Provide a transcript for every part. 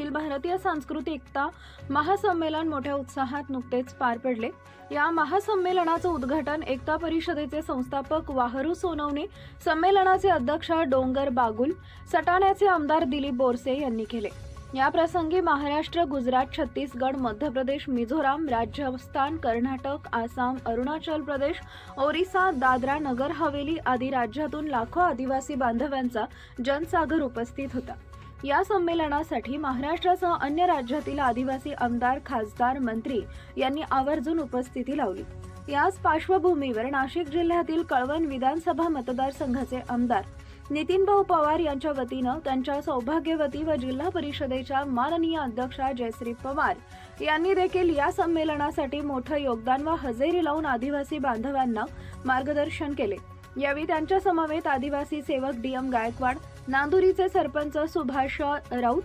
अखिल भारतीय सांस्कृतिक एकता महासंमेलन मोठ्या उत्साहात नुकतेच पार पडले. या महासंमेलनाचं उद्घाटन एकता परिषदेचे संस्थापक वाहरू सोनवणे संमेलनाचे अध्यक्ष डोंगर बागुल सटाण्याचे आमदार दिलीप बोरसे यांनी केले. या प्रसंगी महाराष्ट्र गुजरात छत्तीसगड मध्य प्रदेश मिझोराम राजस्थान कर्नाटक आसाम अरुणाचल प्रदेश ओरिसा दादरा नगर हवेली आदी राज्यातून लाखो आदिवासी बांधवांचा जनसागर उपस्थित होता. या संमेलनासाठी महाराष्ट्रासह अन्य राज्यातील आदिवासी आमदार खासदार मंत्री यांनी आवर्जून उपस्थिती लावली. याच पार्श्वभूमीवर नाशिक जिल्ह्यातील कळवण विधानसभा मतदारसंघाचे आमदार नितीनभाऊ पवार यांच्या वतीनं त्यांच्या सौभाग्यवती व जिल्हा परिषदेच्या माननीय अध्यक्षा जयश्री पवार यांनी देखील या संमेलनासाठी मोठं योगदान व हजेरी लावून आदिवासी बांधवांना मार्गदर्शन केले. यावेळी त्यांच्या समवेत आदिवासी सेवक डी एम गायकवाड नांदुरीचे सरपंच सुभाष राऊत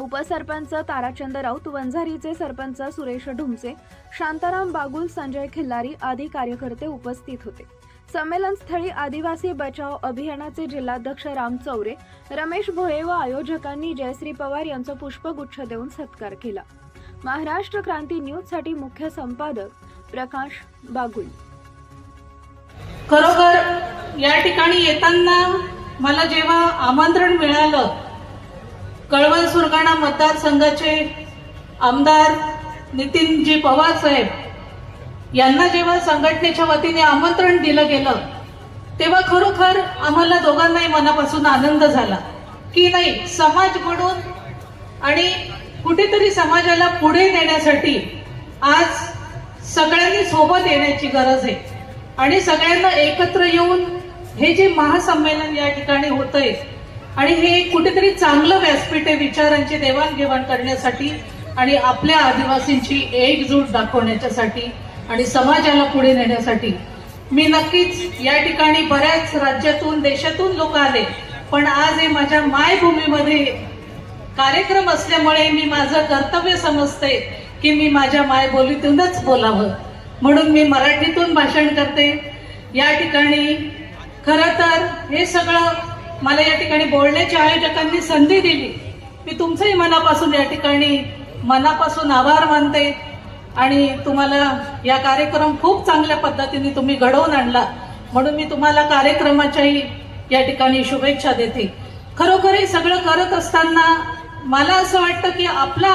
उपसरपंच ताराचंद राऊत वंझारीचे सरपंच सुरेश ढुमसे शांताराम बागुल संजय खिल्लारी आदी कार्यकर्ते उपस्थित होते. संमेलनस्थळी आदिवासी बचाव अभियानाचे जिल्हाध्यक्ष राम चौरे रमेश भोये व आयोजकांनी जयश्री पवार यांचा पुष्पगुच्छ देऊन सत्कार केला. महाराष्ट्र क्रांती न्यूजसाठी मुख्य संपादक प्रकाश बागुल. खरोखर या ठिकाणी येताना मला जेव्हा आमंत्रण मिळालं कळवण सुरगाणा मतदारसंघाचे आमदार नितीनजी पवार साहेब यांना जेव्हा संघटनेच्या वतीने आमंत्रण दिलं गेलं तेव्हा खरोखर आम्हाला दोघांनाही मनापासून आनंद झाला की नाही समाज म्हणून आणि कुठेतरी समाजाला पुढे नेण्यासाठी आज सगळ्यांनी सोबत येण्याची गरज आहे. आणि सगळ्यांना एकत्र येऊन हे जे महासंमेलन या ठिकाणी होतंय आणि हे कुठेतरी चांगलं व्यासपीठ आहे विचारांची देवाणघेवाण करण्यासाठी आणि आपल्या आदिवासींची एकजूट दाखवण्याच्यासाठी आणि समाजाला पुढे नेण्यासाठी. मी नक्कीच या ठिकाणी बऱ्याच राज्यातून देशातून लोक आले पण आज हे माझ्या मायभूमीमध्ये कार्यक्रम असल्यामुळे मी माझं कर्तव्य समजते की मी माझ्या मायबोलीतूनच बोलावं. म्हणून मी मराठीतून भाषण करते. या ठिकाणी खरं तर हे सगळं मला या ठिकाणी बोलण्याच्या आयोजकांनी संधी दिली. मी तुमचंही मनापासून या ठिकाणी मनापासून आभार मानते आणि तुम्हाला या कार्यक्रम खूप चांगल्या पद्धतीने तुम्ही घडवून आणला. म्हणून मी तुम्हाला कार्यक्रमाच्याही या ठिकाणी शुभेच्छा देते. खरोखर हे सगळं करत असताना मला असं वाटतं की आपला